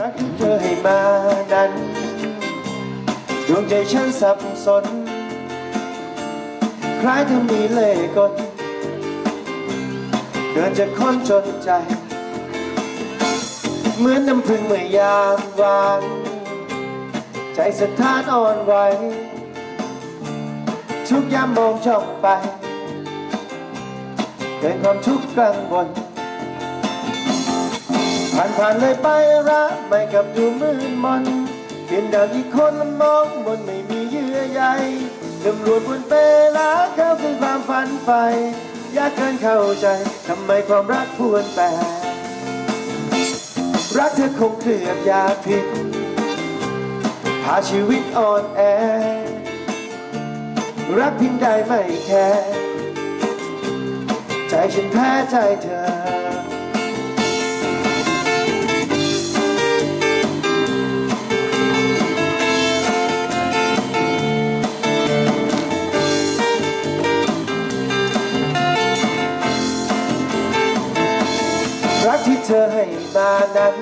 รักที่เธอให้มานั้น ดวงใจฉันสับสน คล้ายเธอมีเล่ห์กลเดินจะค้นจนใจ เหมือนน้ำพึ่งเมื่อยามวานใจสถานอ่อนไหวทุกยามมองช่องไปเกิดความทุกข์กังวล ผ่านผ่านเลยไปรักไม่กลับดูมืดมนเพียงดาวอีกคนมองบนไม่มีเยื่อใยตำรวจบนเปลาเข้าคือความฝันไปยากเกินเข้าใจทำไมความรักพวนแปรรักเธอคงเคลือบยาพิษพาชีวิตอ่อนแอ รักเพียงใดไม่แคร์ใจฉันแพ้ใจเธอ นั้น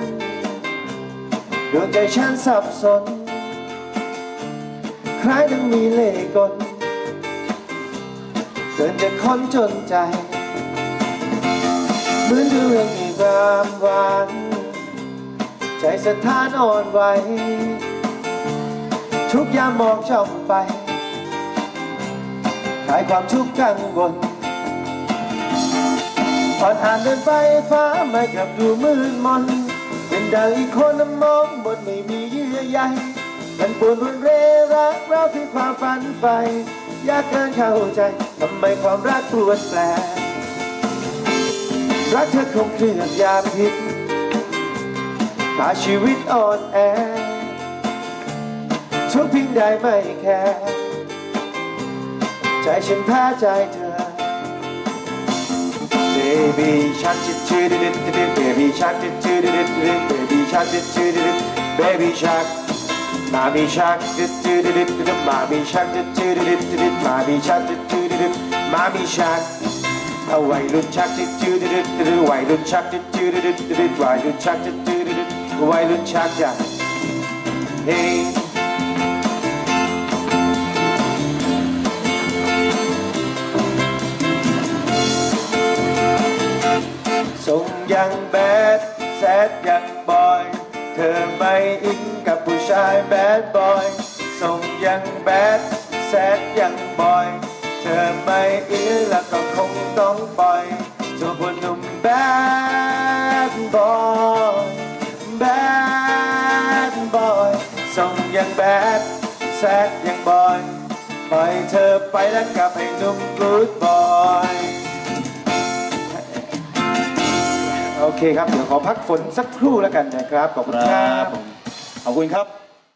ดวงใจฉันสับสน คล้ายดังมีเล่ห์กลเกินจะค้นจนใจ เหมือนเรื่องมีความหวานใจสถานอ่อนไหวทุกยามมองช่องไปคลายความทุกข์กังวลผ่อนอ่าน เดินไปฟ้าไม่กลับดูมืดมน เป็นดังอีกคนมองบนไม่มีเยื่อใยมันปวดรุนเรรักเราคือความฝันไปยากเกินเข้าใจทำไมความรักปรวนแปรรักเธอคงเคลือบยาพิษพาชีวิตอ่อนแอทุกเพียงใดไม่แคร์ใจฉันแพ้ใจเธอ Baby shark doo doo doo doo Baby shark doo doo doo doo Baby shark doo doo doo Baby shark. Mommy shark doo doo doo doo Mommy shark doo doo doo doo Mommy shark doo doo doo doo Mommy shark. A white loon shark doo doo doo doo White loon shark doo doo doo doo White loon shark doo doo doo doo White loon shark yeah. Hey. ดิดวัยรุ่นชักดิดจูดิดวัยรุ่นชักจ้ะเฮ้ส่งยังแบดแซดยังบอย เธอไม่อินกับผู้ชายแบดบอยส่งยังแบดแซดยังบอย เธอไม่อินแล้วก็คงต้องปล่อยส่วนผู้หนุ่มแบดบอยแบดบอยส่งยังแบดแซดยังบอย ปล่อยเธอไปแล้วกลับให้หนุ่มกูดบอย โอเคครับ เดี๋ยวขอพักฝนสักครู่แล้วกันนะครับ ขอบคุณคครัรับบผมขอบคุณครับ